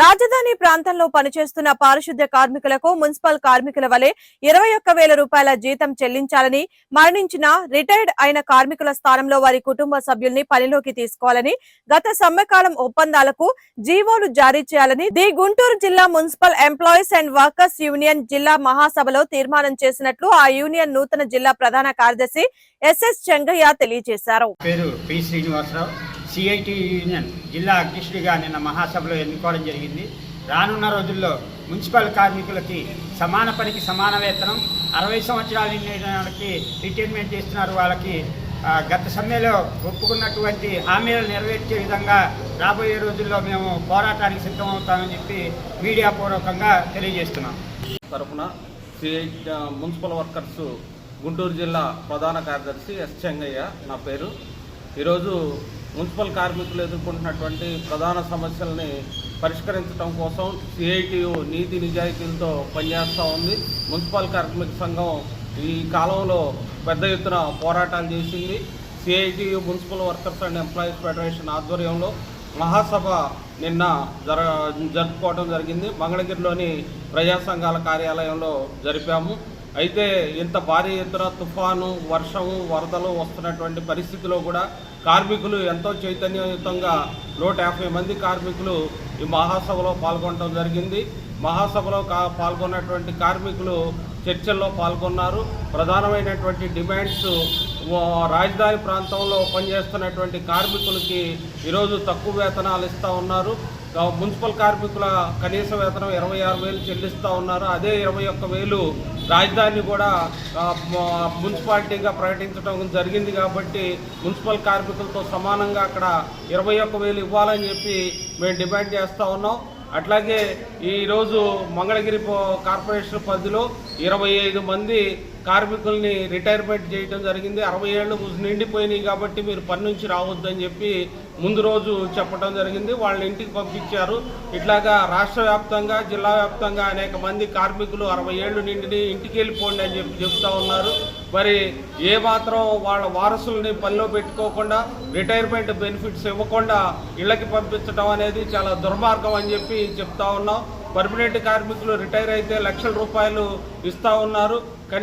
రాజధాని ప్రాంతంలో పనిచేస్తున్న పారిశుద్ధ్య కార్మికులకు మున్సిపల్ కార్మికుల వలె ఇరవై ఒక్క వేల రూపాయల జీతం చెల్లించాలని మరణించిన రిటైర్డ్ అయిన కార్మికుల స్థానంలో వారి కుటుంబ సభ్యుల్ని పనిలోకి తీసుకోవాలని గత సమ్మెకాలం ఒప్పందాలకు జీవోలు జారీ చేయాలని ది గుంటూరు జిల్లా municipal employees and workers union జిల్లా మహాసభలో తీర్మానం చేసినట్లు ఆ యూనియన్ నూతన జిల్లా ప్రధాన కార్యదర్శి ఎస్ఎస్ చెంగయ్య తెలియజేశారు. పేరు పి శ్రీనివాసరావు. సిఐటి యూనియన్ జిల్లా అధ్యక్షుడిగా నిన్న మహాసభలో ఎన్నుకోవడం జరిగింది. రానున్న రోజుల్లో మున్సిపల్ కార్మికులకి సమాన పనికి సమాన వేతనం అరవై సంవత్సరాలు వాళ్ళకి రిటైర్మెంట్ చేస్తున్నారు వాళ్ళకి. గత సమ్మెలో ఒప్పుకున్నటువంటి హామీలు నెరవేర్చే విధంగా రాబోయే రోజుల్లో మేము పోరాటానికి సిద్ధమవుతామని చెప్పి మీడియా పూర్వకంగా తెలియజేస్తున్నాం. తరఫున సిఐ మున్సిపల్ వర్కర్స్ గుంటూరు జిల్లా ప్రధాన కార్యదర్శి ఎస్ చెంగయ్య నా పేరు. ఈరోజు మున్సిపల్ కార్మికులు ఎదుర్కొంటున్నటువంటి ప్రధాన సమస్యల్ని పరిష్కరించడం కోసం సిఐటియు నీతి నిజాయితీలతో పనిచేస్తూ ఉంది. మున్సిపల్ కార్మిక సంఘం ఈ కాలంలో పెద్ద ఎత్తున పోరాటాలు చేసింది. CITU municipal workers and employees federation ఆధ్వర్యంలో మహాసభ నిన్న జర జరుపుకోవడం జరిగింది. మంగళగిరిలోని ప్రజా సంఘాల కార్యాలయంలో జరిపాము. అయితే ఇంత భారీ ఎత్తున తుఫాను వర్షము వరదలు వస్తున్నటువంటి పరిస్థితిలో కూడా కార్మికులు ఎంతో చైతన్యయుతంగా నూట యాభై మంది కార్మికులు ఈ మహాసభలో పాల్గొనడం జరిగింది. మహాసభలో కా పాల్గొన్నటువంటి కార్మికులు చర్చల్లో పాల్గొన్నారు. ప్రధానమైనటువంటి డిమాండ్స్ రాజధాని ప్రాంతంలో పనిచేస్తున్నటువంటి కార్మికులకి ఈరోజు తక్కువ వేతనాలు ఇస్తూ ఉన్నారు. మున్సిపల్ కార్మికుల కనీస వేతనం ఇరవై ఆరు వేలు చెల్లిస్తూ ఉన్నారు. అదే ఇరవై ఒక్క వేలు రాజధాని కూడా మున్సిపాలిటీగా ప్రకటించడం జరిగింది కాబట్టి మున్సిపల్ కార్మికులతో సమానంగా అక్కడ ఇరవై ఒక్క వేలు ఇవ్వాలని చెప్పి మేము డిమాండ్ చేస్తూ ఉన్నాం. అట్లాగే ఈరోజు మంగళగిరి పో- కార్పొరేషన్ పరిధిలో ఇరవై ఐదు మంది కార్మికుల్ని రిటైర్మెంట్ చేయడం జరిగింది. అరవై ఏళ్ళు నిండిపోయినాయి కాబట్టి మీరు పని నుంచి రావద్దని చెప్పి ముందు రోజు చెప్పడం జరిగింది. వాళ్ళని ఇంటికి పంపించారు. ఇట్లాగా రాష్ట్ర వ్యాప్తంగా జిల్లా వ్యాప్తంగా అనేక మంది కార్మికులు అరవై ఏళ్ళు నిండిని ఇంటికి వెళ్ళిపోండి అని చెప్పి చెప్తా ఉన్నారు. మరి ఏ మాత్రం వాళ్ళ వారసుల్ని పనిలో పెట్టుకోకుండా రిటైర్మెంట్ బెనిఫిట్స్ ఇవ్వకుండా ఇళ్ళకి పంపించడం అనేది చాలా దుర్మార్గం అని చెప్పి చెప్తా ఉన్నాం. పర్మనెంట్ కార్మికులు రిటైర్ అయితే లక్షల రూపాయలు ఇస్తూ ఉన్నారు.